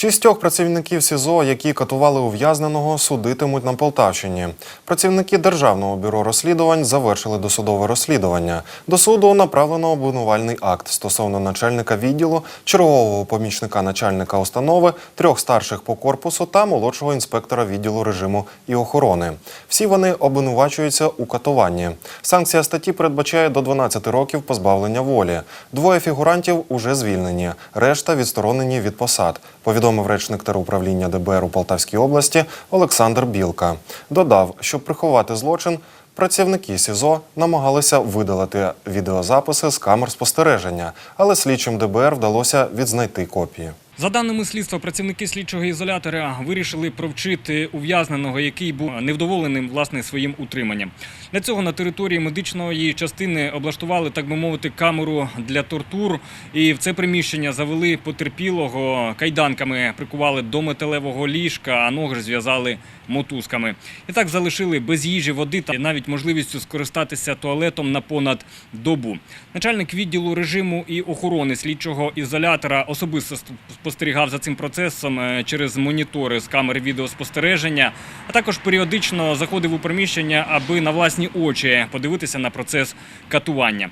Шістьох працівників СІЗО, які катували ув'язненого, судитимуть на Полтавщині. Працівники Державного бюро розслідувань завершили досудове розслідування. До суду направлено обвинувальний акт стосовно начальника відділу, чергового помічника начальника установи, трьох старших по корпусу та молодшого інспектора відділу режиму і охорони. Всі вони обвинувачуються у катуванні. Санкція статті передбачає до 12 років позбавлення волі. Двоє фігурантів уже звільнені, решта відсторонені від посад. Повідомив речник теруправління ДБР у Полтавській області Олександр Білка. Додав, щоб приховати злочин, працівники СІЗО намагалися видалити відеозаписи з камер спостереження, але слідчим ДБР вдалося відзнайти копії. За даними слідства, працівники слідчого ізолятора вирішили провчити ув'язненого, який був невдоволеним власне своїм утриманням. Для цього на території медичної частини облаштували, так би мовити, камеру для тортур. І в це приміщення завели потерпілого кайданками, прикували до металевого ліжка, а ноги зв'язали мотузками. І так залишили без їжі, води та навіть можливістю скористатися туалетом на понад добу. Начальник відділу режиму і охорони слідчого ізолятора особисто спостерігав за цим процесом е, через монітори з камер відеоспостереження, а також періодично заходив у приміщення, аби на власні очі подивитися на процес катування.